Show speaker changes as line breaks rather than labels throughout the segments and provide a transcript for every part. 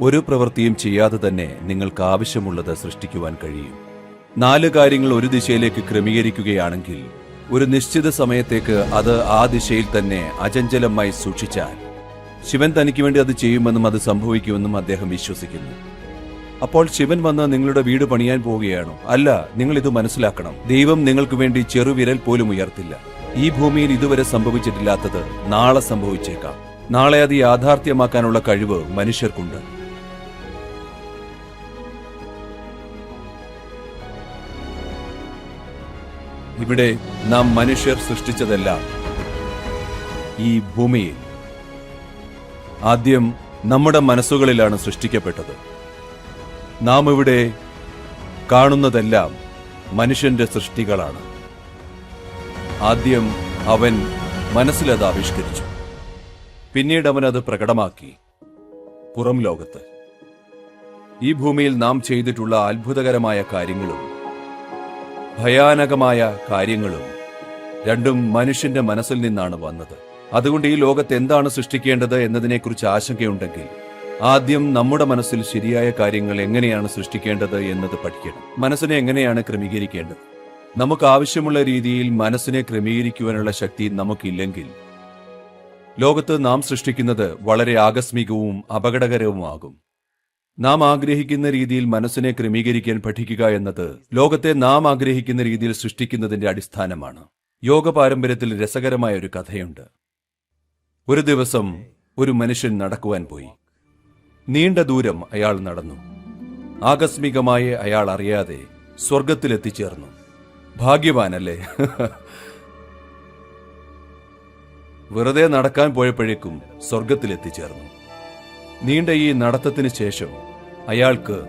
ഒരു പ്രവൃത്തിയും ചെയ്യാതെ തന്നെ നിങ്ങൾക്ക് ആവശ്യമുള്ളത് സൃഷ്ടിക്കുവാൻ കഴിയും. നാല് കാര്യങ്ങൾ ഒരു ദിശയിലേക്ക് ക്രമീകരിക്കുകയാണെങ്കിൽ ഒരു നിശ്ചിത സമയത്തേക്ക് അത് ആ ദിശയിൽ തന്നെ അചഞ്ചലമായി സൂക്ഷിച്ചാൽ ശിവൻ തനിക്ക് വേണ്ടി അത് ചെയ്യുമെന്നും അത് സംഭവിക്കുമെന്നും അദ്ദേഹം വിശ്വസിക്കുന്നു. അപ്പോൾ ശിവൻ വന്ന് നിങ്ങളുടെ വീട് പണിയാൻ പോവുകയാണോ? അല്ല നിങ്ങൾ ഇത് മനസ്സിലാക്കണം. ദൈവം നിങ്ങൾക്ക് വേണ്ടി ചെറുവിരൽ പോലും ഉയർത്തില്ല. ഈ ഭൂമിയിൽ ഇതുവരെ സംഭവിച്ചിട്ടില്ലാത്തത് നാളെ സംഭവിച്ചേക്കാം. നാളെ അത് യാഥാർത്ഥ്യമാക്കാനുള്ള കഴിവ് മനുഷ്യർക്കുണ്ട്. ഇവിടെ നാം മനുഷ്യർ സൃഷ്ടിച്ചതല്ല ഈ ഭൂമിയിൽ. ആദ്യം നമ്മുടെ മനസ്സുകളിലാണ് സൃഷ്ടിക്കപ്പെട്ടത്. നാം ഇവിടെ കാണുന്നതെല്ലാം മനുഷ്യന്റെ സൃഷ്ടികളാണ്. ആദ്യം അവൻ മനസ്സിലത് ആവിഷ്കരിച്ചു. പിന്നീട് അവൻ അത് പ്രകടമാക്കി പുറം ലോകത്ത്. ഈ ഭൂമിയിൽ നാം ചെയ്തിട്ടുള്ള അത്ഭുതകരമായ കാര്യങ്ങളും ഭയാനകമായ കാര്യങ്ങളും രണ്ടും മനുഷ്യന്റെ മനസ്സിൽ നിന്നാണ് വന്നത്. അതുകൊണ്ട് ഈ ലോകത്ത് എന്താണ് സൃഷ്ടിക്കേണ്ടത് എന്നതിനെക്കുറിച്ച് ആശങ്കയുണ്ടെങ്കിൽ ആദ്യം നമ്മുടെ മനസ്സിൽ ശരിയായ കാര്യങ്ങൾ എങ്ങനെയാണ് സൃഷ്ടിക്കേണ്ടത് എന്നത് പഠിക്കണം. മനസ്സിനെ എങ്ങനെയാണ് ക്രമീകരിക്കേണ്ടത്? നമുക്ക് ആവശ്യമുള്ള രീതിയിൽ മനസ്സിനെ ക്രമീകരിക്കുവാനുള്ള ശക്തി നമുക്കില്ലെങ്കിൽ ലോകത്ത് നാം സൃഷ്ടിക്കുന്നത് വളരെ ആകസ്മികവും അപകടകരവുമാകും. നാം ആഗ്രഹിക്കുന്ന രീതിയിൽ മനസ്സിനെ ക്രമീകരിക്കാൻ പഠിക്കുക എന്നത് ലോകത്തെ നാം ആഗ്രഹിക്കുന്ന രീതിയിൽ സൃഷ്ടിക്കുന്നതിന്റെ അടിസ്ഥാനമാണ്. യോഗ പാരമ്പര്യത്തിൽ രസകരമായ ഒരു കഥയുണ്ട്. ഒരു ദിവസം ഒരു മനുഷ്യൻ നടക്കുവാൻ പോയി. നീണ്ട ദൂരം അയാൾ നടന്നു. ആകസ്മികമായി അയാൾ അറിയാതെ സ്വർഗത്തിലെത്തിച്ചേർന്നു ഭാഗ്യവാനല്ലേ? വെറുതെ നടക്കാൻ പോയപ്പോഴേക്കും സ്വർഗത്തിലെത്തിച്ചേർന്നു നീണ്ട ഈ നടത്തത്തിന് ശേഷം അയാൾക്ക്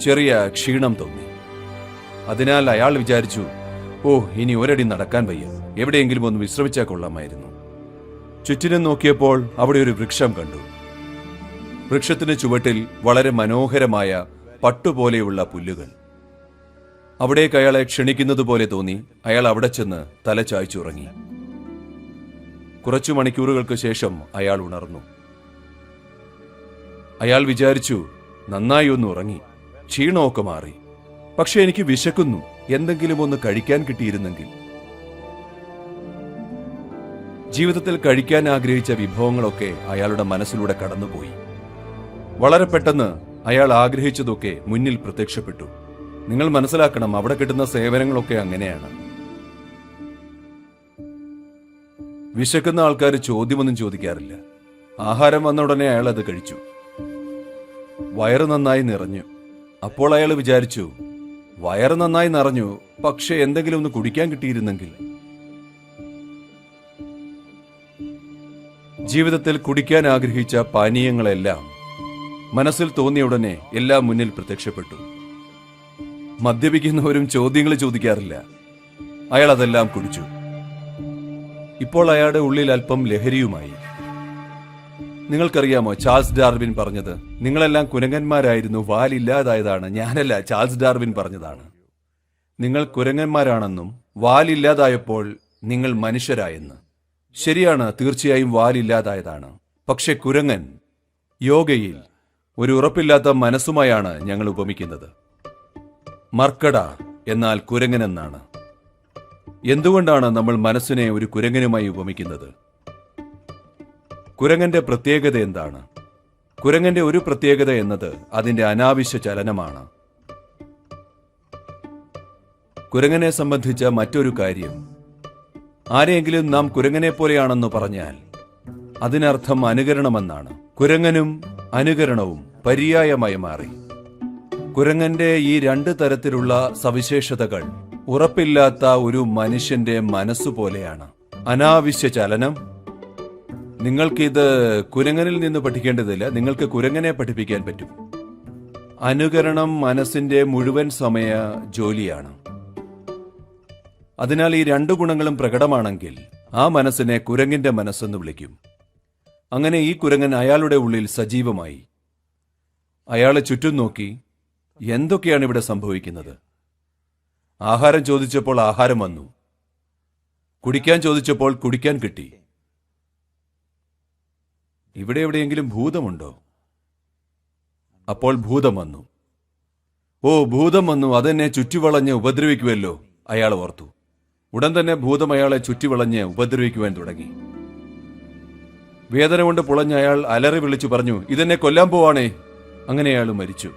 ചെറിയ ക്ഷീണം തോന്നി. അതിനാൽ അയാൾ വിചാരിച്ചു ഓ ഇനി ഒരടി നടക്കാൻ വയ്യ. എവിടെയെങ്കിലും ഒന്ന് വിശ്രമിച്ചാൽ കൊള്ളാമായിരുന്നു. ചുറ്റിനും നോക്കിയപ്പോൾ അവിടെ ഒരു വൃക്ഷം കണ്ടു. വൃക്ഷത്തിന് ചുവട്ടിൽ വളരെ മനോഹരമായ പട്ടുപോലെയുള്ള പുല്ലുകൾ. അവിടേക്ക് അയാളെ ക്ഷണിക്കുന്നത് പോലെ തോന്നി. അയാൾ അവിടെ ചെന്ന് തല ചായ്ച്ചുറങ്ങി. കുറച്ചു മണിക്കൂറുകൾക്ക് ശേഷം അയാൾ ഉണർന്നു. അയാൾ വിചാരിച്ചു നന്നായി ഒന്ന് ഉറങ്ങി ക്ഷീണമൊക്കെ മാറി. പക്ഷെ എനിക്ക് വിശക്കുന്നു എന്തെങ്കിലും ഒന്ന് കഴിക്കാൻ കിട്ടിയിരുന്നെങ്കിൽ. ജീവിതത്തിൽ കഴിക്കാൻ ആഗ്രഹിച്ച വിഭവങ്ങളൊക്കെ അയാളുടെ മനസ്സിലൂടെ കടന്നുപോയി. വളരെ പെട്ടെന്ന് അയാൾ ആഗ്രഹിച്ചതൊക്കെ മുന്നിൽ പ്രത്യക്ഷപ്പെട്ടു. നിങ്ങൾ മനസ്സിലാക്കണം അവിടെ കിട്ടുന്ന സേവനങ്ങളൊക്കെ അങ്ങനെയാണ്. വിശക്കുന്ന ആൾക്കാർ ചോദ്യമൊന്നും ചോദിക്കാറില്ല. ആഹാരം വന്ന ഉടനെ അയാൾ അത് കഴിച്ചു. വയറ് നന്നായി നിറഞ്ഞു. അപ്പോൾ അയാൾ വിചാരിച്ചു വയറ് നന്നായി നിറഞ്ഞു പക്ഷെ എന്തെങ്കിലും ഒന്ന് കുടിക്കാൻ കിട്ടിയിരുന്നെങ്കിൽ. ജീവിതത്തിൽ കുടിക്കാൻ ആഗ്രഹിച്ച പാനീയങ്ങളെല്ലാം മനസ്സിൽ തോന്നിയ ഉടനെ എല്ലാം മുന്നിൽ പ്രത്യക്ഷപ്പെട്ടു. മദ്യപിക്കുന്നവരും ചോദ്യങ്ങൾ ചോദിക്കാറില്ല. അയാൾ അതെല്ലാം കുടിച്ചു. ഇപ്പോൾ അയാളുടെ ഉള്ളിൽ അല്പം ലഹരിയുമായി. നിങ്ങൾക്കറിയാമോ ചാൾസ് ഡാർവിൻ പറഞ്ഞത്? നിങ്ങളെല്ലാം കുരങ്ങന്മാരായിരുന്നു വാലില്ലാതായതാണ്. ഞാനല്ല ചാൾസ് ഡാർവിൻ പറഞ്ഞതാണ്. നിങ്ങൾ കുരങ്ങന്മാരാണെന്നും വാലില്ലാതായപ്പോൾ നിങ്ങൾ മനുഷ്യരായെന്ന്. ശരിയാണ് തീർച്ചയായും വാലില്ലാതായതാണ്. പക്ഷെ കുരങ്ങൻ യോഗയിൽ ഒരു ഉറപ്പില്ലാത്ത മനസ്സുമായാണ് ഞങ്ങൾ ഉപമിക്കുന്നത്. മർക്കട എന്നാൽ കുരങ്ങനെന്നാണ്. എന്തുകൊണ്ടാണ് നമ്മൾ മനസ്സിനെ ഒരു കുരങ്ങനുമായി ഉപമിക്കുന്നത്? കുരങ്ങന്റെ പ്രത്യേകത എന്താണ്? കുരങ്ങന്റെ ഒരു പ്രത്യേകത എന്നത് അതിന്റെ അനാവശ്യ ചലനമാണ്. കുരങ്ങനെ സംബന്ധിച്ച മറ്റൊരു കാര്യം. ആരെയെങ്കിലും നാം കുരങ്ങനെ പോലെയാണെന്ന് പറഞ്ഞാൽ അതിനർത്ഥം അനുകരണമെന്നാണ്. കുരങ്ങനും അനുകരണവും പര്യായമായി മാറി. കുരങ്ങന്റെ ഈ രണ്ട് തരത്തിലുള്ള സവിശേഷതകൾ ഉറപ്പില്ലാത്ത ഒരു മനുഷ്യന്റെ മനസ്സുപോലെയാണ്. അനാവശ്യ ചലനം നിങ്ങൾക്കിത് കുരങ്ങനിൽ നിന്ന് പഠിക്കേണ്ടതില്ല. നിങ്ങൾക്ക് കുരങ്ങനെ പഠിപ്പിക്കാൻ പറ്റും. അനുകരണം മനസ്സിന്റെ മുഴുവൻ സമയ ജോലിയാണ്. അതിനാൽ ഈ രണ്ടു ഗുണങ്ങളും പ്രകടമാണെങ്കിൽ ആ മനസ്സിനെ കുരങ്ങിന്റെ മനസ്സെന്ന് വിളിക്കും. അങ്ങനെ ഈ കുരങ്ങൻ അയാളുടെ ഉള്ളിൽ സജീവമായി അയാളെ ചുറ്റും നോക്കി എന്തൊക്കെയാണ് ഇവിടെ സംഭവിക്കുന്നത്? ആഹാരം ചോദിച്ചപ്പോൾ ആഹാരം വന്നു. കുടിക്കാൻ ചോദിച്ചപ്പോൾ കുടിക്കാൻ കിട്ടി. ഇവിടെ എവിടെയെങ്കിലും ഭൂതമുണ്ടോ? അപ്പോൾ ഭൂതം വന്നു. ഓ ഭൂതം വന്നു. അതെന്നെ ചുറ്റിവളഞ്ഞ് ഉപദ്രവിക്കുമല്ലോ അയാൾ ഓർത്തു. ഉടൻ തന്നെ ഭൂതം അയാളെ ചുറ്റിവളഞ്ഞ് ഉപദ്രവിക്കുവാൻ തുടങ്ങി. വേദന കൊണ്ട് പുളഞ്ഞ അയാൾ അലറി വിളിച്ചു പറഞ്ഞു ഇതെന്നെ കൊല്ലാൻ പോവാണേ. അങ്ങനെ അയാൾ മരിച്ചു.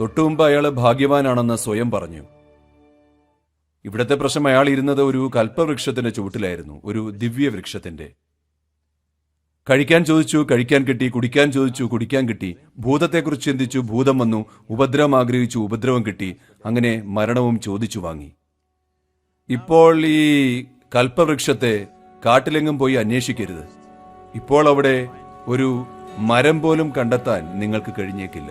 തൊട്ടുമുമ്പ് അയാൾ ഭാഗ്യവാനാണെന്ന് സ്വയം പറഞ്ഞു. ഇവിടത്തെ പ്രശ്നം അയാൾ ഇരുന്നത് ഒരു കൽപ്പവൃക്ഷത്തിന്റെ ചുവട്ടിലായിരുന്നു ഒരു ദിവ്യവൃക്ഷത്തിന്റെ. കഴിക്കാൻ ചോദിച്ചു കഴിക്കാൻ കിട്ടി കുടിക്കാൻ ചോദിച്ചു കുടിക്കാൻ കിട്ടി. ഭൂതത്തെക്കുറിച്ച് ചിന്തിച്ചു ഭൂതം വന്നു ഉപദ്രവം ആഗ്രഹിച്ചു ഉപദ്രവം കിട്ടി. അങ്ങനെ മരണവും ചോദിച്ചു വാങ്ങി. ഇപ്പോൾ ഈ കൽപ്പവൃക്ഷത്തെ കാട്ടിലെങ്ങും പോയി അന്വേഷിക്കരുത്. ഇപ്പോൾ അവിടെ ഒരു മരം പോലും കണ്ടെത്താൻ നിങ്ങൾക്ക് കഴിഞ്ഞേക്കില്ല.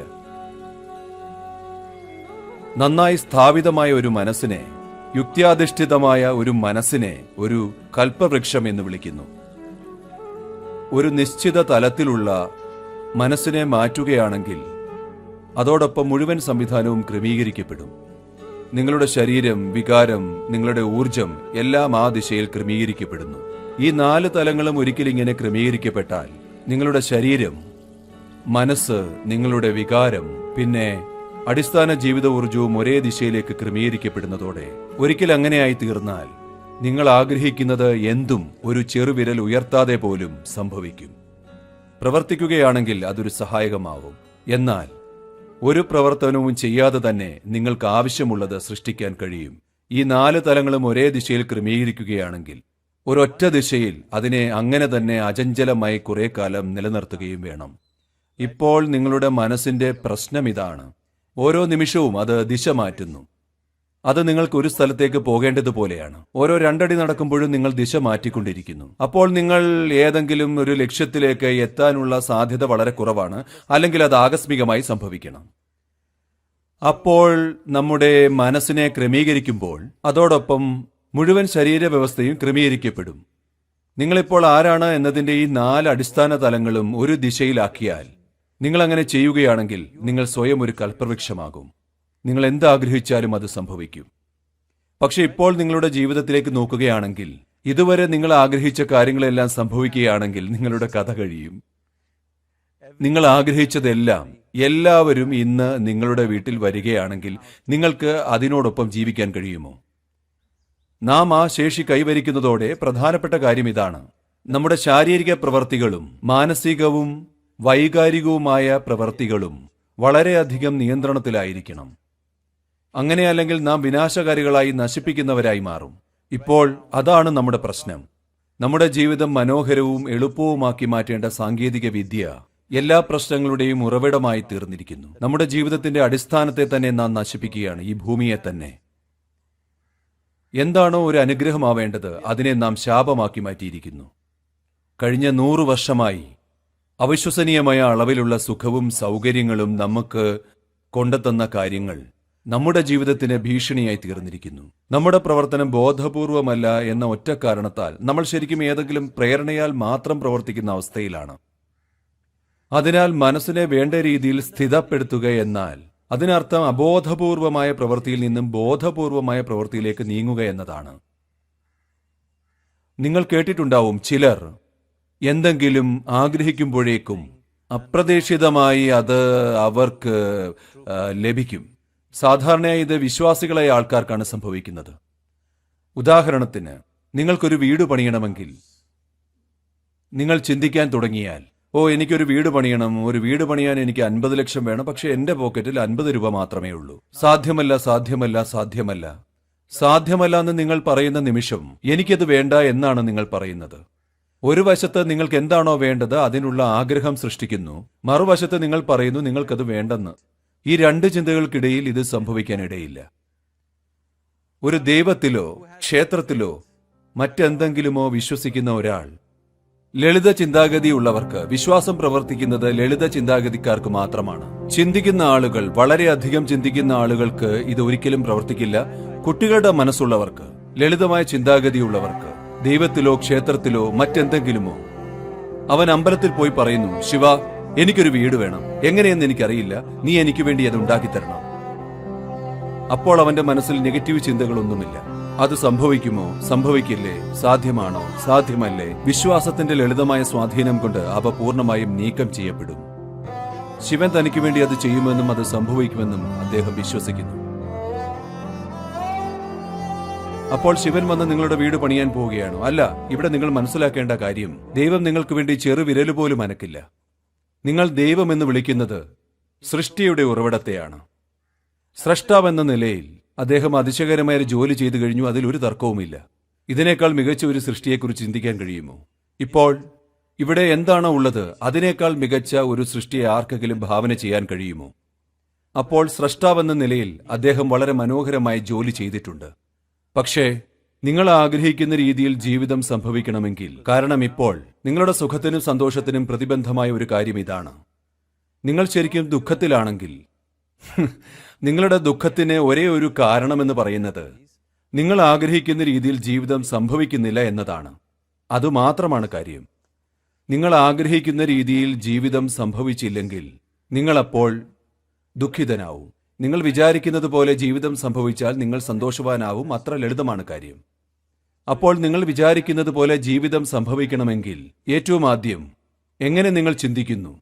നന്നായി സ്ഥാപിതമായ ഒരു മനസ്സിനെ യുക്തിയാധിഷ്ഠിതമായ ഒരു മനസ്സിനെ ഒരു കൽപ്പവൃക്ഷം എന്ന് വിളിക്കുന്നു. ഒരു നിശ്ചിത തലത്തിലുള്ള മനസ്സിനെ മാറ്റുകയാണെങ്കിൽ അതോടൊപ്പം മുഴുവൻ സംവിധാനവും ക്രമീകരിക്കപ്പെടും. നിങ്ങളുടെ ശരീരം വികാരം നിങ്ങളുടെ ഊർജം എല്ലാം ആ ദിശയിൽ ക്രമീകരിക്കപ്പെടുന്നു. ഈ നാല് തലങ്ങളും ഒരിക്കലും ഇങ്ങനെ ക്രമീകരിക്കപ്പെട്ടാൽ നിങ്ങളുടെ ശരീരം മനസ്സ് നിങ്ങളുടെ വികാരം പിന്നെ അടിസ്ഥാന ജീവിത ഊർജവും ഒരേ ദിശയിലേക്ക് ക്രമീകരിക്കപ്പെടുന്നതോടെ ഒരിക്കൽ അങ്ങനെയായി തീർന്നാൽ നിങ്ങൾ ആഗ്രഹിക്കുന്നത് എന്തും ഒരു ചെറുവിരൽ ഉയർത്താതെ പോലും സംഭവിക്കും. പ്രവർത്തിക്കുകയാണെങ്കിൽ അതൊരു സഹായകമാവും. എന്നാൽ ഒരു പ്രവർത്തനവും ചെയ്യാതെ തന്നെ നിങ്ങൾക്ക് ആവശ്യമുള്ളത് സൃഷ്ടിക്കാൻ കഴിയും. ഈ നാല് തലങ്ങളും ഒരേ ദിശയിൽ ക്രമീകരിക്കുകയാണെങ്കിൽ ഒരൊറ്റ ദിശയിൽ അതിനെ അങ്ങനെ തന്നെ അചഞ്ചലമായി കുറെ കാലം നിലനിർത്തുകയും വേണം. ഇപ്പോൾ നിങ്ങളുടെ മനസ്സിന്റെ പ്രശ്നം ഇതാണ്. ഓരോ നിമിഷവും അത് ദിശ മാറ്റുന്നു. അത് നിങ്ങൾക്ക് ഒരു സ്ഥലത്തേക്ക് പോകേണ്ടതുപോലെയാണ് ഓരോ രണ്ടടി നടക്കുമ്പോഴും നിങ്ങൾ ദിശ മാറ്റിക്കൊണ്ടിരിക്കുന്നു. അപ്പോൾ നിങ്ങൾ ഏതെങ്കിലും ഒരു ലക്ഷ്യത്തിലേക്ക് എത്താനുള്ള സാധ്യത വളരെ കുറവാണ്. അല്ലെങ്കിൽ അത് ആകസ്മികമായി സംഭവിക്കണം. അപ്പോൾ നമ്മുടെ മനസ്സിനെ ക്രമീകരിക്കുമ്പോൾ അതോടൊപ്പം മുഴുവൻ ശരീരവ്യവസ്ഥയും ക്രമീകരിക്കപ്പെടും. നിങ്ങളിപ്പോൾ ആരാണ് എന്നതിന്റെ ഈ നാല് അടിസ്ഥാന തലങ്ങളും ഒരു ദിശയിലാക്കിയാൽ നിങ്ങൾ അങ്ങനെ ചെയ്യുകയാണെങ്കിൽ നിങ്ങൾ സ്വയം ഒരു കൽപ്പവൃക്ഷമാകും നിങ്ങൾ എന്താഗ്രഹിച്ചാലും അത് സംഭവിക്കും. പക്ഷെ ഇപ്പോൾ നിങ്ങളുടെ ജീവിതത്തിലേക്ക് നോക്കുകയാണെങ്കിൽ ഇതുവരെ നിങ്ങൾ ആഗ്രഹിച്ച കാര്യങ്ങളെല്ലാം സംഭവിക്കുകയാണെങ്കിൽ നിങ്ങളുടെ കഥ കഴിയും. നിങ്ങൾ ആഗ്രഹിച്ചതെല്ലാം എല്ലാവരും ഇന്ന് നിങ്ങളുടെ വീട്ടിൽ വരികയാണെങ്കിൽ നിങ്ങൾക്ക് അതിനോടൊപ്പം ജീവിക്കാൻ കഴിയുമോ? നാം ആ ശേഷി കൈവരിക്കുന്നതോടെ പ്രധാനപ്പെട്ട കാര്യം ഇതാണ്. നമ്മുടെ ശാരീരിക പ്രവർത്തികളും മാനസികവും വൈകാരികവുമായ പ്രവർത്തികളും വളരെയധികം നിയന്ത്രണത്തിലായിരിക്കണം. അങ്ങനെയല്ലെങ്കിൽ നാം വിനാശകാരികളായി നശിപ്പിക്കുന്നവരായി മാറും. ഇപ്പോൾ അതാണ് നമ്മുടെ പ്രശ്നം. നമ്മുടെ ജീവിതം മനോഹരവും എളുപ്പവുമാക്കി മാറ്റേണ്ട സാങ്കേതിക വിദ്യ എല്ലാ പ്രശ്നങ്ങളുടെയും ഉറവിടമായി തീർന്നിരിക്കുന്നു. നമ്മുടെ ജീവിതത്തിന്റെ അടിസ്ഥാനത്തെ തന്നെ നാം നശിപ്പിക്കുകയാണ്. ഈ ഭൂമിയെ തന്നെ. എന്താണോ ഒരു അനുഗ്രഹമാവേണ്ടത് അതിനെ നാം ശാപമാക്കി മാറ്റിയിരിക്കുന്നു. കഴിഞ്ഞ നൂറു വർഷമായി അവിശ്വസനീയമായ അളവിലുള്ള സുഖവും സൗകര്യങ്ങളും നമുക്ക് കൊണ്ടെത്തുന്ന കാര്യങ്ങൾ നമ്മുടെ ജീവിതത്തിന് ഭീഷണിയായി തീർന്നിരിക്കുന്നു. നമ്മുടെ പ്രവർത്തനം ബോധപൂർവമല്ല എന്ന ഒറ്റ കാരണത്താൽ നമ്മൾ ശരിക്കും ഏതെങ്കിലും പ്രേരണയാൽ മാത്രം പ്രവർത്തിക്കുന്ന അവസ്ഥയിലാണ്. അതിനാൽ മനസ്സിനെ വേണ്ട രീതിയിൽ സ്ഥിതപ്പെടുത്തുക എന്നാൽ അതിനർത്ഥം അബോധപൂർവമായ പ്രവൃത്തിയിൽ നിന്നും ബോധപൂർവമായ പ്രവൃത്തിയിലേക്ക് നീങ്ങുക എന്നതാണ്. നിങ്ങൾ കേട്ടിട്ടുണ്ടാവും ചിലർ എന്തെങ്കിലും ആഗ്രഹിക്കുമ്പോഴേക്കും അപ്രതീക്ഷിതമായി അത് അവർക്ക് ലഭിക്കും. സാധാരണയായി ഇത് വിശ്വാസികളായ ആൾക്കാർക്കാണ് സംഭവിക്കുന്നത്. ഉദാഹരണത്തിന് നിങ്ങൾക്കൊരു വീട് പണിയണമെങ്കിൽ നിങ്ങൾ ചിന്തിക്കാൻ തുടങ്ങിയാൽ ഓ എനിക്കൊരു വീട് പണിയണം ഒരു വീട് പണിയാൻ എനിക്ക് അൻപത് ലക്ഷം വേണം പക്ഷെ എന്റെ പോക്കറ്റിൽ അൻപത് രൂപ മാത്രമേ ഉള്ളൂ. സാധ്യമല്ല സാധ്യമല്ല സാധ്യമല്ല. സാധ്യമല്ല എന്ന് നിങ്ങൾ പറയുന്ന നിമിഷം എനിക്കത് വേണ്ട എന്നാണ് നിങ്ങൾ പറയുന്നത്. ഒരു വശത്ത് നിങ്ങൾക്ക് എന്താണോ വേണ്ടത് അതിനുള്ള ആഗ്രഹം സൃഷ്ടിക്കുന്നു. മറുവശത്ത് നിങ്ങൾ പറയുന്നു നിങ്ങൾക്കത് വേണ്ടെന്ന്. ഈ രണ്ട് ചിന്തകൾക്കിടയിൽ ഇത് സംഭവിക്കാനിടയില്ല. ഒരു ദൈവത്തിലോ ക്ഷേത്രത്തിലോ മറ്റെന്തെങ്കിലുമോ വിശ്വസിക്കുന്ന ഒരാൾ ലളിത ചിന്താഗതിയുള്ളവർക്ക് വിശ്വാസം പ്രവർത്തിക്കുന്നത് ലളിത ചിന്താഗതിക്കാർക്ക് മാത്രമാണ്. ചിന്തിക്കുന്ന ആളുകൾ വളരെയധികം ചിന്തിക്കുന്ന ആളുകൾക്ക് ഇത് ഒരിക്കലും പ്രവർത്തിക്കില്ല. കുട്ടികളുടെ മനസ്സുള്ളവർക്ക് ലളിതമായ ചിന്താഗതിയുള്ളവർക്ക് ദൈവത്തിലോ ക്ഷേത്രത്തിലോ മറ്റെന്തെങ്കിലുമോ അവൻ അമ്പലത്തിൽ പോയി പറയുന്നു ശിവ എനിക്കൊരു വീട് വേണം. എങ്ങനെയെന്ന് എനിക്കറിയില്ല. നീ എനിക്ക് വേണ്ടി അത് ഉണ്ടാക്കി തരണം. അപ്പോൾ അവന്റെ മനസ്സിൽ നെഗറ്റീവ് ചിന്തകളൊന്നുമില്ല. അത് സംഭവിക്കുമോ? സംഭവിക്കില്ലേ? സാധ്യമാണോ? സാധ്യമല്ലേ? വിശ്വാസത്തിന്റെ ലളിതമായ സ്വാധീനം കൊണ്ട് അവ പൂർണമായും നീക്കം ചെയ്യപ്പെടും. ശിവൻ തനിക്ക് വേണ്ടി അത് ചെയ്യുമെന്നും അത് സംഭവിക്കുമെന്നും അദ്ദേഹം വിശ്വസിക്കുന്നു. അപ്പോൾ ശിവൻ വന്ന് നിങ്ങളുടെ വീട് പണിയാൻ പോവുകയാണോ. അല്ല ഇവിടെ നിങ്ങൾ മനസ്സിലാക്കേണ്ട കാര്യം ദൈവം നിങ്ങൾക്ക് വേണ്ടി ചെറുവിരൽ പോലും അനക്കില്ല. നിങ്ങൾ ദൈവമെന്ന് വിളിക്കുന്നത് സൃഷ്ടിയുടെ ഉറവിടത്തെയാണ്. സ്രഷ്ടാവെന്ന നിലയിൽ അദ്ദേഹം അതിശയകരമായ ജോലി ചെയ്തു കഴിഞ്ഞു അതിൽ ഒരു തർക്കവുമില്ല. ഇതിനേക്കാൾ മികച്ച ഒരു സൃഷ്ടിയെക്കുറിച്ച് ചിന്തിക്കാൻ കഴിയുമോ? ഇപ്പോൾ ഇവിടെ എന്താണോ ഉള്ളത് അതിനേക്കാൾ മികച്ച ഒരു സൃഷ്ടിയെ ആർക്കെങ്കിലും ഭാവന ചെയ്യാൻ കഴിയുമോ? അപ്പോൾ സ്രഷ്ടാവെന്ന നിലയിൽ അദ്ദേഹം വളരെ മനോഹരമായി ജോലി ചെയ്തിട്ടുണ്ട്. പക്ഷേ നിങ്ങൾ ആഗ്രഹിക്കുന്ന രീതിയിൽ ജീവിതം സംഭവിക്കണമെങ്കിൽ കാരണം ഇപ്പോൾ നിങ്ങളുടെ സുഖത്തിനും സന്തോഷത്തിനും പ്രതിബന്ധമായ ഒരു കാര്യം ഇതാണ്. നിങ്ങൾ ശരിക്കും ദുഃഖത്തിലാണെങ്കിൽ നിങ്ങളുടെ ദുഃഖത്തിന് ഒരേ ഒരു കാരണമെന്ന് പറയുന്നത് നിങ്ങൾ ആഗ്രഹിക്കുന്ന രീതിയിൽ ജീവിതം സംഭവിക്കുന്നില്ല എന്നതാണ്. അതുമാത്രമാണ് കാര്യം. നിങ്ങൾ ആഗ്രഹിക്കുന്ന രീതിയിൽ ജീവിതം സംഭവിച്ചില്ലെങ്കിൽ നിങ്ങളപ്പോൾ ദുഃഖിതനാവും. നിങ്ങൾ വിചാരിക്കുന്നത് പോലെ ജീവിതം സംഭവിച്ചാൽ നിങ്ങൾ സന്തോഷവാനാവും. അത്ര ലളിതമാണ് കാര്യം. അപ്പോൾ നിങ്ങൾ വിചാരിക്കുന്നത് പോലെ ജീവിതം സംഭവിക്കണമെങ്കിൽ ഏറ്റവും ആദ്യം എങ്ങനെ നിങ്ങൾ ചിന്തിക്കുന്നു?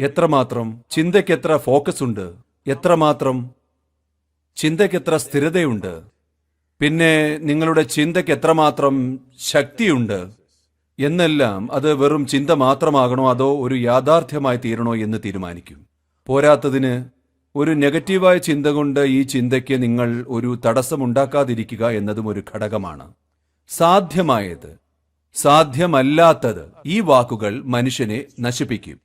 എത്രമാത്രം ചിന്തയ്ക്കെത്ര ഫോക്കസ് ഉണ്ട്? എത്രമാത്രം ചിന്തയ്ക്കെത്ര സ്ഥിരതയുണ്ട്? പിന്നെ നിങ്ങളുടെ ചിന്തയ്ക്ക് എത്രമാത്രം ശക്തിയുണ്ട്? എന്നെല്ലാം അത് വെറും ചിന്ത മാത്രമാകണോ അതോ ഒരു യാഥാർത്ഥ്യമായി തീരണോ എന്ന് തീരുമാനിക്കും. പോരാത്തതിന് ഒരു നെഗറ്റീവായ ചിന്ത കൊണ്ട് ഈ ചിന്തയ്ക്ക് നിങ്ങൾ ഒരു തടസ്സമുണ്ടാക്കാതിരിക്കുക എന്നതും ഒരു ഘടകമാണ്. സാധ്യമായത് സാധ്യമല്ലാത്തത് ഈ വാക്കുകൾ മനുഷ്യനെ നശിപ്പിക്കും.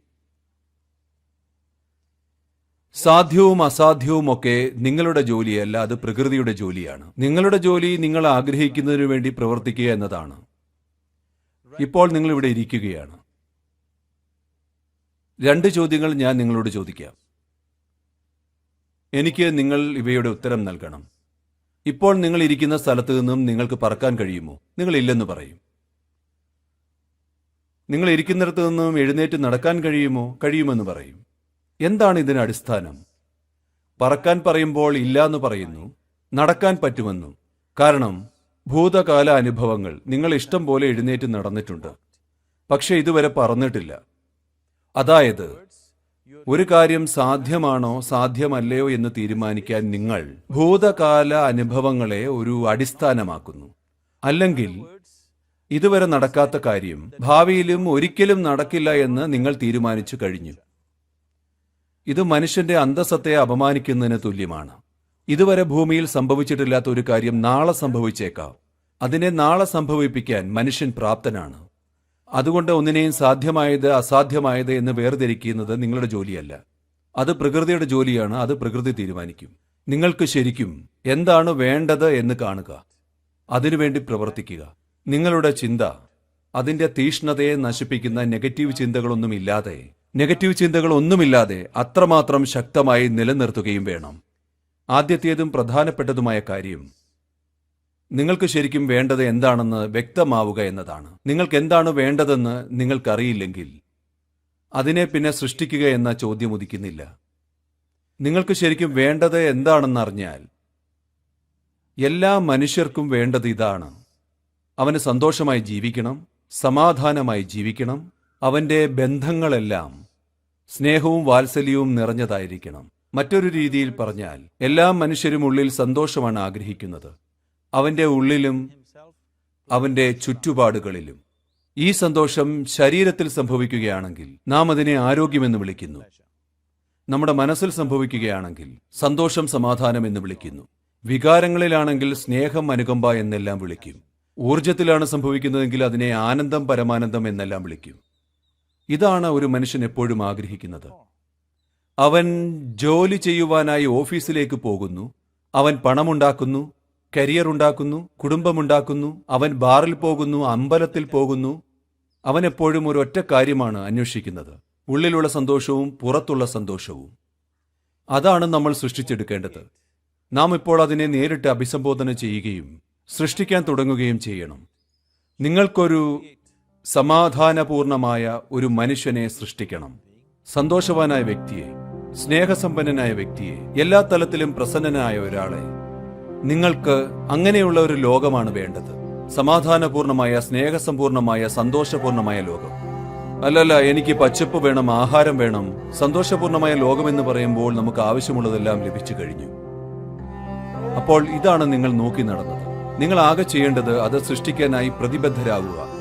സാധ്യവും അസാധ്യവുമൊക്കെ നിങ്ങളുടെ ജോലിയല്ല അത് പ്രകൃതിയുടെ ജോലിയാണ്. നിങ്ങളുടെ ജോലി നിങ്ങൾ ആഗ്രഹിക്കുന്നതിനു വേണ്ടി പ്രവർത്തിക്കുക എന്നതാണ്. ഇപ്പോൾ നിങ്ങൾ ഇവിടെ ഇരിക്കുകയാണ്. രണ്ട് ചോദ്യങ്ങൾ ഞാൻ നിങ്ങളോട് ചോദിക്കാം. എനിക്ക് നിങ്ങൾ ഇവയുടെ ഉത്തരം നൽകണം. ഇപ്പോൾ നിങ്ങൾ ഇരിക്കുന്ന സ്ഥലത്തു നിന്നും നിങ്ങൾക്ക് പറക്കാൻ കഴിയുമോ? നിങ്ങൾ ഇല്ലെന്ന് പറയും. നിങ്ങൾ ഇരിക്കുന്നിടത്ത് നിന്നും എഴുന്നേറ്റ് നടക്കാൻ കഴിയുമോ? കഴിയുമെന്ന് പറയും. എന്താണ് ഇതിന് അടിസ്ഥാനം? പറക്കാൻ പറയുമ്പോൾ ഇല്ല എന്ന് പറയുന്നു നടക്കാൻ പറ്റുമെന്നും. കാരണം ഭൂതകാല അനുഭവങ്ങൾ നിങ്ങൾ ഇഷ്ടം പോലെ എഴുന്നേറ്റ് നടന്നിട്ടുണ്ട്. പക്ഷെ ഇതുവരെ പറന്നിട്ടില്ല. അതായത് ഒരു കാര്യം സാധ്യമാണോ സാധ്യമല്ലയോ എന്ന് തീരുമാനിക്കാൻ നിങ്ങൾ ഭൂതകാല അനുഭവങ്ങളെ ഒരു അടിസ്ഥാനമാക്കുന്നു. അല്ലെങ്കിൽ ഇതുവരെ നടക്കാത്ത കാര്യം ഭാവിയിലും ഒരിക്കലും നടക്കില്ല എന്ന് നിങ്ങൾ തീരുമാനിച്ചു കഴിഞ്ഞു. ഇത് മനുഷ്യന്റെ അന്തസ്സത്തെ അപമാനിക്കുന്നതിന് തുല്യമാണ്. ഇതുവരെ ഭൂമിയിൽ സംഭവിച്ചിട്ടില്ലാത്ത ഒരു കാര്യം നാളെ സംഭവിച്ചേക്കാം. അതിനെ നാളെ സംഭവിപ്പിക്കാൻ മനുഷ്യൻ പ്രാപ്തനാണ്. അതുകൊണ്ട് ഒന്നിനെയും സാധ്യമായത് അസാധ്യമായത് എന്ന് വേർതിരിക്കുന്നത് നിങ്ങളുടെ ജോലിയല്ല. അത് പ്രകൃതിയുടെ ജോലിയാണ് അത് പ്രകൃതി തീരുമാനിക്കും. നിങ്ങൾക്ക് ശരിക്കും എന്താണ് വേണ്ടത് എന്ന് കാണുക. അതിനുവേണ്ടി പ്രവർത്തിക്കുക. നിങ്ങളുടെ ചിന്ത അതിന്റെ തീഷ്ണതയെ നശിപ്പിക്കുന്ന നെഗറ്റീവ് ചിന്തകളൊന്നുമില്ലാതെ നെഗറ്റീവ് ചിന്തകളൊന്നുമില്ലാതെ അത്രമാത്രം ശക്തമായി നിലനിർത്തുകയും വേണം. ആദ്യത്തേതും പ്രധാനപ്പെട്ടതുമായ കാര്യം നിങ്ങൾക്ക് ശരിക്കും വേണ്ടത് എന്താണെന്ന് വ്യക്തമാവുക എന്നതാണ്. നിങ്ങൾക്ക് എന്താണ് വേണ്ടതെന്ന് നിങ്ങൾക്കറിയില്ലെങ്കിൽ അതിനെ പിന്നെ സൃഷ്ടിക്കുക എന്ന ചോദ്യം ഉദിക്കുന്നില്ല. നിങ്ങൾക്ക് ശരിക്കും വേണ്ടത് എന്താണെന്നറിഞ്ഞാൽ എല്ലാ മനുഷ്യർക്കും വേണ്ടത് ഇതാണ്. അവന് സന്തോഷമായി ജീവിക്കണം സമാധാനമായി ജീവിക്കണം അവന്റെ ബന്ധങ്ങളെല്ലാം സ്നേഹവും വാത്സല്യവും നിറഞ്ഞതായിരിക്കണം. മറ്റൊരു രീതിയിൽ പറഞ്ഞാൽ എല്ലാ മനുഷ്യരും ഉള്ളിൽ സന്തോഷമാണ് ആഗ്രഹിക്കുന്നത്. അവന്റെ ഉള്ളിലും അവന്റെ ചുറ്റുപാടുകളിലും. ഈ സന്തോഷം ശരീരത്തിൽ സംഭവിക്കുകയാണെങ്കിൽ നാം അതിനെ ആരോഗ്യമെന്ന് വിളിക്കുന്നു. നമ്മുടെ മനസ്സിൽ സംഭവിക്കുകയാണെങ്കിൽ സന്തോഷം സമാധാനം എന്ന് വിളിക്കുന്നു. വികാരങ്ങളിലാണെങ്കിൽ സ്നേഹം അനുകമ്പ എന്നെല്ലാം വിളിക്കും. ഊർജത്തിലാണ് സംഭവിക്കുന്നതെങ്കിൽ അതിനെ ആനന്ദം പരമാനന്ദം എന്നെല്ലാം വിളിക്കും. ഇതാണ് ഒരു മനുഷ്യൻ എപ്പോഴും ആഗ്രഹിക്കുന്നത്. അവൻ ജോലി ചെയ്യുവാനായി ഓഫീസിലേക്ക് പോകുന്നു. അവൻ പണമുണ്ടാക്കുന്നു. കരിയർ ഉണ്ടാക്കുന്നു കുടുംബമുണ്ടാക്കുന്നു അവൻ ബാറിൽ പോകുന്നു അമ്പലത്തിൽ പോകുന്നു. അവൻ എപ്പോഴും ഒരു ഒറ്റ കാര്യമാണ് അന്വേഷിക്കുന്നത്. ഉള്ളിലുള്ള സന്തോഷവും പുറത്തുള്ള സന്തോഷവും. അതാണ് നമ്മൾ സൃഷ്ടിച്ചെടുക്കേണ്ടത്. നാം ഇപ്പോൾ അതിനെ നേരിട്ട് അഭിസംബോധന ചെയ്യുകയും സൃഷ്ടിക്കാൻ തുടങ്ങുകയും ചെയ്യണം. നിങ്ങൾക്കൊരു സമാധാനപൂർണമായ ഒരു മനുഷ്യനെ സൃഷ്ടിക്കണം. സന്തോഷവാനായ വ്യക്തിയെ സ്നേഹസമ്പന്നനായ വ്യക്തിയെ എല്ലാ തലത്തിലും പ്രസന്നനായ ഒരാളെ നിങ്ങൾക്ക് അങ്ങനെയുള്ള ഒരു ലോകമാണ് വേണ്ടത്. സമാധാനപൂർണമായ സ്നേഹസമ്പൂർണമായ സന്തോഷപൂർണമായ ലോകം. അല്ലല്ല എനിക്ക് പച്ചപ്പ് വേണം ആഹാരം വേണം സന്തോഷപൂർണമായ എന്ന് പറയുമ്പോൾ നമുക്ക് ആവശ്യമുള്ളതെല്ലാം ലഭിച്ചു കഴിഞ്ഞു. അപ്പോൾ ഇതാണ് നിങ്ങൾ നോക്കി നടന്നത്. നിങ്ങൾ ആകെ ചെയ്യേണ്ടത് അത് സൃഷ്ടിക്കാനായി പ്രതിബദ്ധരാകുക.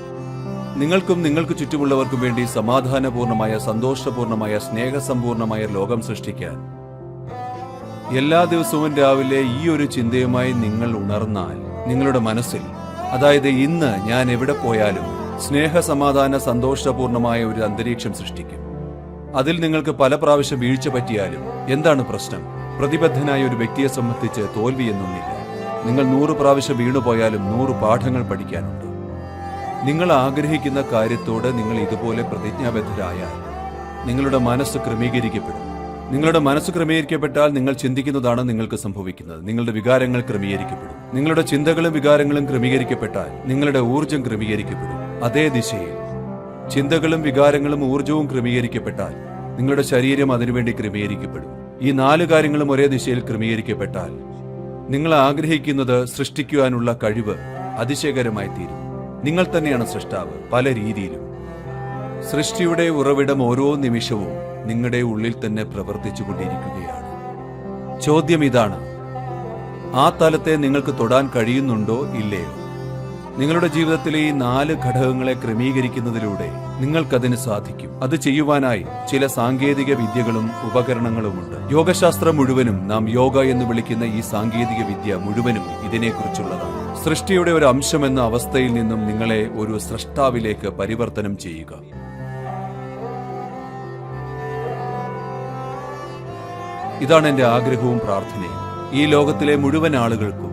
നിങ്ങൾക്കും നിങ്ങൾക്ക് ചുറ്റുമുള്ളവർക്കും വേണ്ടി സമാധാനപൂർണമായ സന്തോഷപൂർണമായ സ്നേഹസമ്പൂർണമായ ലോകം സൃഷ്ടിക്കാൻ. എല്ലാ ദിവസവും രാവിലെ ഈ ഒരു ചിന്തയുമായി നിങ്ങൾ ഉണർന്നാൽ നിങ്ങളുടെ മനസ്സിൽ അതായത് ഇന്ന് ഞാൻ എവിടെ പോയാലും സ്നേഹ സമാധാന സന്തോഷപൂർണമായ ഒരു അന്തരീക്ഷം സൃഷ്ടിക്കും. അതിൽ നിങ്ങൾക്ക് പല പ്രാവശ്യം വീഴ്ച പറ്റിയാലും എന്താണ് പ്രശ്നം? പ്രതിബദ്ധനായ ഒരു വ്യക്തിയെ സംബന്ധിച്ച് തോൽവിയെന്നൊന്നില്ല നിങ്ങൾ നൂറ് പ്രാവശ്യം വീണുപോയാലും നൂറ് പാഠങ്ങൾ പഠിക്കാനുണ്ട്. നിങ്ങൾ ആഗ്രഹിക്കുന്ന കാര്യത്തോട് നിങ്ങൾ ഇതുപോലെ പ്രതിജ്ഞാബദ്ധരായാൽ നിങ്ങളുടെ മനസ്സ് ക്രമീകരിക്കപ്പെടും. നിങ്ങളുടെ മനസ്സ് ക്രമീകരിക്കപ്പെട്ടാൽ നിങ്ങൾ ചിന്തിക്കുന്നതാണ് നിങ്ങൾക്ക് സംഭവിക്കുന്നത്. നിങ്ങളുടെ വികാരങ്ങൾ ക്രമീകരിക്കപ്പെടും. നിങ്ങളുടെ ചിന്തകളും വികാരങ്ങളും ക്രമീകരിക്കപ്പെട്ടാൽ നിങ്ങളുടെ ഊർജം ക്രമീകരിക്കപ്പെടും. അതേ ദിശയിൽ ചിന്തകളും വികാരങ്ങളും ഊർജവും ക്രമീകരിക്കപ്പെട്ടാൽ നിങ്ങളുടെ ശരീരം അതിനുവേണ്ടി ക്രമീകരിക്കപ്പെടും. ഈ നാല് കാര്യങ്ങളും ഒരേ ദിശയിൽ ക്രമീകരിക്കപ്പെട്ടാൽ നിങ്ങൾ ആഗ്രഹിക്കുന്നത് സൃഷ്ടിക്കുവാനുള്ള കഴിവ് അതിശയകരമായി തീരും. നിങ്ങൾ തന്നെയാണ് സൃഷ്ടാവ് പല രീതിയിലും. സൃഷ്ടിയുടെ ഉറവിടം ഓരോ നിമിഷവും നിങ്ങളുടെ ഉള്ളിൽ തന്നെ പ്രവർത്തിച്ചു കൊണ്ടിരിക്കുകയാണ് ചോദ്യം ഇതാണ്. ആ തലത്തെ നിങ്ങൾക്ക് തൊടാൻ കഴിയുന്നുണ്ടോ ഇല്ലയോ? നിങ്ങളുടെ ജീവിതത്തിലെ ഈ നാല് ഘടകങ്ങളെ ക്രമീകരിക്കുന്നതിലൂടെ നിങ്ങൾക്കതിന് സാധിക്കും. അത് ചെയ്യുവാനായി ചില സാങ്കേതിക വിദ്യകളും ഉപകരണങ്ങളുമുണ്ട്. യോഗശാസ്ത്രം മുഴുവനും നാം യോഗ എന്ന് വിളിക്കുന്ന ഈ സാങ്കേതിക വിദ്യ മുഴുവനും ഇതിനെക്കുറിച്ചുള്ളതാണ്. സൃഷ്ടിയുടെ ഒരു അംശമെന്ന അവസ്ഥയിൽ നിന്നും നിങ്ങളെ ഒരു സൃഷ്ടാവിലേക്ക് പരിവർത്തനം ചെയ്യുക. ഇതാണ് എന്റെ ആഗ്രഹവും പ്രാർത്ഥനയും. ഈ ലോകത്തിലെ മുഴുവൻ ആളുകൾക്കും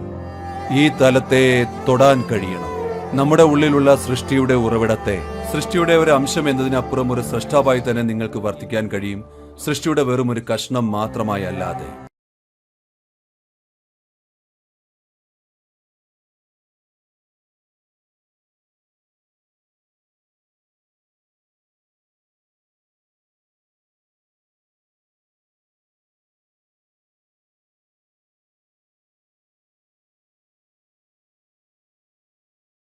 ഈ തലത്തെ തൊടാൻ കഴിയണം. നമ്മുടെ ഉള്ളിലുള്ള സൃഷ്ടിയുടെ ഉറവിടത്തെ സൃഷ്ടിയുടെ ഒരു അംശം എന്നതിനപ്പുറം ഒരു സൃഷ്ടാവായി തന്നെ നിങ്ങൾക്ക് വർത്തിക്കാൻ കഴിയും. സൃഷ്ടിയുടെ വെറും ഒരു കഷ്ണം മാത്രമായി അല്ലാതെ.